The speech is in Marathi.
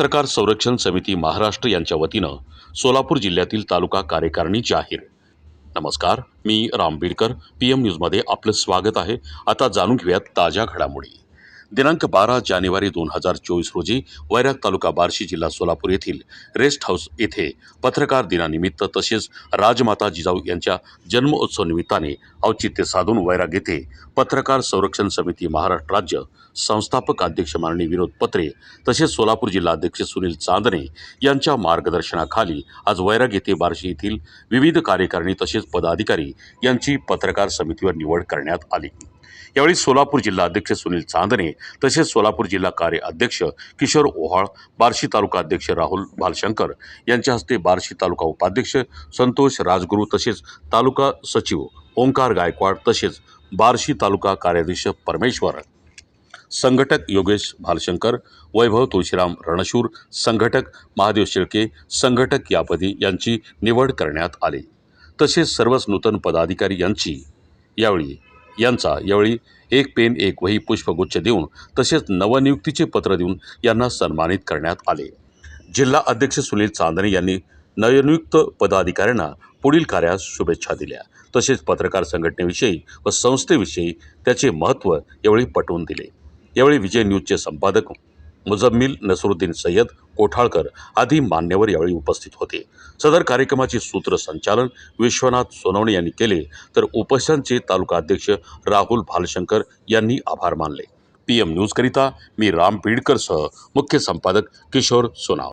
पत्रकार संरक्षण समिती महाराष्ट्र यांच्या वतीनं सोलापूर जिल्ह्यातील तालुका कार्यकारिणी जाहीर. नमस्कार मी राम बीडकर पी एम न्यूजमध्ये आपलं स्वागत आहे. आता जाणून घेऊयात ताज्या घडामोडी. दिनांक बारा जानेवारी दोन हजार चोवीस रोजी वैराग तालुका बार्शी जिल्हा सोलापूर येथील रेस्ट हाऊस येथे पत्रकार दिनानिमित्त तसेच राजमाता जिजाऊ यांच्या जन्मोत्सव निमित्ताने औचित्य साधून वैराग येथे पत्रकार संरक्षण समिती महाराष्ट्र राज्य संस्थापक अध्यक्ष माननीय विनोद पत्रे तसेच सोलापूर जिल्हा अध्यक्ष सुनील चांदणे यांच्या मार्गदर्शनाखाली आज वैराग येथे बार्शी येथील विविध कार्यकारिणी तसेच पदाधिकारी यांची पत्रकार समितीवर निवड करण्यात आली. यावेळी सोलापूर जिल्हा अध्यक्ष सुनील चांदणे तसेच सोलापूर जिल्हा कार्य अध्यक्ष किशोर ओहाळ बार्शी तालुका अध्यक्ष राहुल भालशंकर यांच्या हस्ते बार्शी तालुका उपाध्यक्ष संतोष राजगुरू तसेच तालुका सचिव ओंकार गायकवाड तसेच बार्शी तालुका कार्याध्यक्ष परमेश्वर. संघटक योगेश भालशंकर वैभव तुळशीराम रणशूर संघटक महादेव शेळके संघटक यापदी यांची निवड करण्यात आली. तसेच सर्वच नूतन पदाधिकारी यांची यावेळी यांचा यावेळी एक पेन एक वही पुष्पगुच्छ देऊन तसेच नवनियुक्तीचे पत्र देऊन यांना सन्मानित करण्यात आले. जिल्हा अध्यक्ष सुनील चांदणे यांनी नवनियुक्त पदाधिकाऱ्यांना पुढील कार्यास शुभेच्छा दिल्या. तसेच पत्रकार संघटनेविषयी व संस्थेविषयी त्याचे महत्त्व यावेळी पटवून दिले. यावेळी विजय न्यूजचे संपादक मुजम्मिल नसरुद्दीन सय्यद कोठाळकर आदी मान्यवर यावेळी उपस्थित होते. सदर कार्यक्रमाचे सूत्रसंचालन विश्वनाथ सोनवणे यांनी केले तर उपस्थितांचे तालुका अध्यक्ष राहुल भालशंकर यांनी आभार मानले. पी एम न्यूजकरिता मी राम बीडकरसह मुख्य संपादक किशोर सोनाव.